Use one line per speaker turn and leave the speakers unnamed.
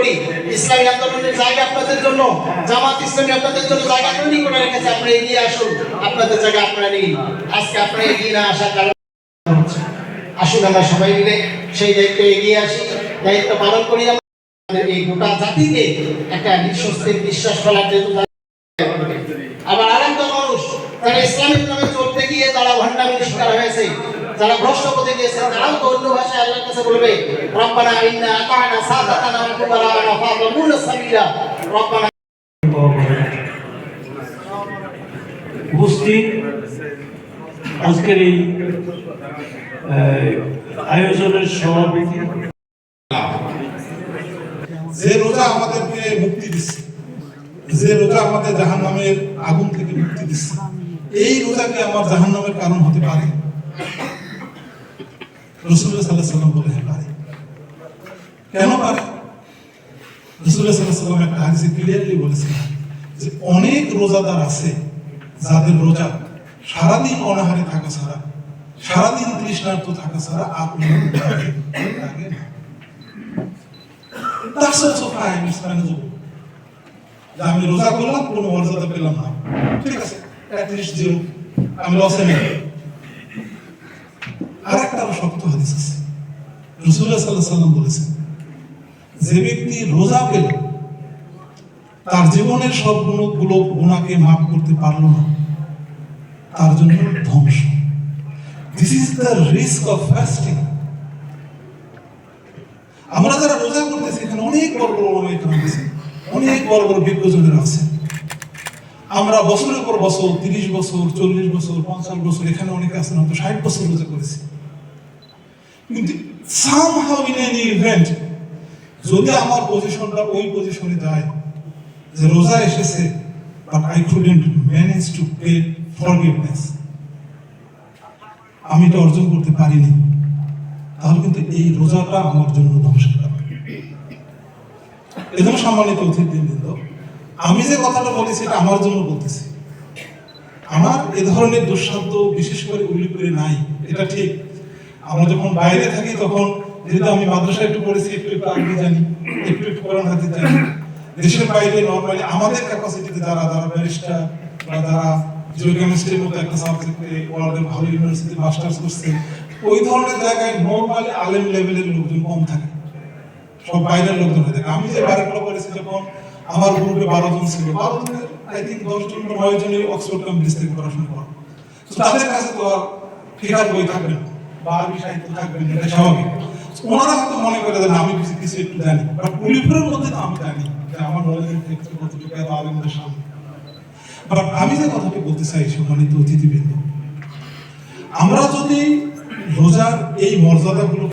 করি। ইসলামী আন্দোলনের জায়গা আপনাদের জন্য, জামাত ইসলামী আপনাদের জন্য জায়গা তৈরি করে রেখেছে, আপনারা এগিয়ে আসুন। আপনাদের জায়গা আপনারা নিন। আজকে আপনারা এগিয়ে না আসার কারণ আসুন আমরা সবাই মিলে সেই দায়িত্বে এগিয়ে আসি। দায়িত্ব পালন করি আমাদের এই গোটা জাতিকে একটা নিঃস্বস্তির বিশ্বাস ফেলার যেহেতু আবার আরেকটা মানুষ, যারা ইসলামিক নামে চলতে গিয়ে তারা ভণ্ডামির শিকার হয়েছে যারা ভ্রষ্ট পথে গিয়েছে তারাও তো অন্য ভাষায় আল্লাহর কাছে বলবে রব্বানা ইন্না আতানা সাদাতানা ওয়া কুবারানা ফাদামুনা সাবিলা। রব্বানা
উপস্থিত আজকের এই আহ, আয়োজনের সভাপতি।
যে রোজা আমাদেরকে মুক্তি দিচ্ছে যে রোজা আমাদের জাহান নামের আগুন থেকে মুক্তি দিচ্ছে এই রোজা কি আমার জাহান নামের কারণ হতে পারে? রসুল্লাহ সাল্লাহ সাল্লাম বলে হ্যাঁ পারে কেন পারে? রসুল্লাহ সাল্লাহ সাল্লাম একটা হাদিসে ক্লিয়ারলি যে অনেক রোজাদার আছে যাদের রোজা সারাদিন অনাহারে থাকা ছাড়া, সারাদিন তৃষ্ণার্ত থাকা ছাড়া আপনি আমি রোজা করলাম, কোনো মর্যাদা পেলাম না। ঠিক আছে আমি লসে নেই আর একটা আরও শক্ত হাদিস আছে। রসুল্লাহ সাল্লাহ সাল্লাম বলেছেন, যে ব্যক্তি রোজা পেল, তার জীবনের সব গুণগুলো গুণাকে মাফ করতে পারল না, তার জন্য ধ্বংস। This is the risk of fasting আমরা যারা রোজা করতেছি, এখানে অনেক বড় বড় ইকরাম আছে, অনেক বড় বড় বিজ্ঞজনের আছে। আমরা বছরের পর বছর, তিরিশ বছর, চল্লিশ বছর, পঞ্চাশ বছর, এখানে অনেকে আছেন হয়তো ষাট বছর রোজা করেছি। কিন্তু সামহাউ ইন এনি ইভেন্ট যদি আমার পজিশনটা ওই পজিশনে যায় যে রোজা এসেছে but I couldn't manage to pay forgiveness আমি এটা অর্জন করতে পারিনি, তাহলে কিন্তু এই রোজাটা আমার জন্য কারণ এজন্য সম্মানিত অতিথিবৃন্দ, আমি যে কথাটা বলেছি এটা আমার জন্য বলতেছি। আমার এ ধরনের দুঃসাধ্য বিশেষ করে উল্লেখ করে নাই, এটা ঠিক। আমরা যখন বাইরে থাকি তখন যেহেতু আমি মাদ্রাসা একটু পড়েছি, একটু একটু আগে জানি, একটু একটু কোরআন হাদিস জানি। দেশের বাইরে নর্মালি আমাদের ক্যাপাসিটিতে যারা যারা ব্যারিস্টার বা যারা মতো একটা সাবজেক্টে ওয়ার্ল্ডের ভালো ইউনিভার্সিটি মাস্টার্স করছে, ওই ধরনের জায়গায় নর্মালি আলেম লেভেলের লোকজন কম থাকে। সব বাইরের লোকজন হয়ে থাকে। আমি যে বারেগুলো করেছি যখন আমার গ্রুপে বারো জন ছিল, বারো জনের আই থিঙ্ক দশ জন বা নয় অক্সফোর্ড ক্যাম্ব্রিজ থেকে পড়াশোনা করে তাদের কাছে তো আর বই থাকবে না। সাহিত্য থাকবে না এটা স্বাভাবিক। ওনারা হয়তো মনে করে যে না, আমি কিছু একটু জানি। বাট মধ্যে তো আমি জানি যে আমার নলেজের ক্ষেত্রে সামনে। বাট আমি যে কথাটি বলতে চাই সম্মানিত অতিথিবৃন্দ। আমরা যদি রোজার এই মর্যাদাগুলো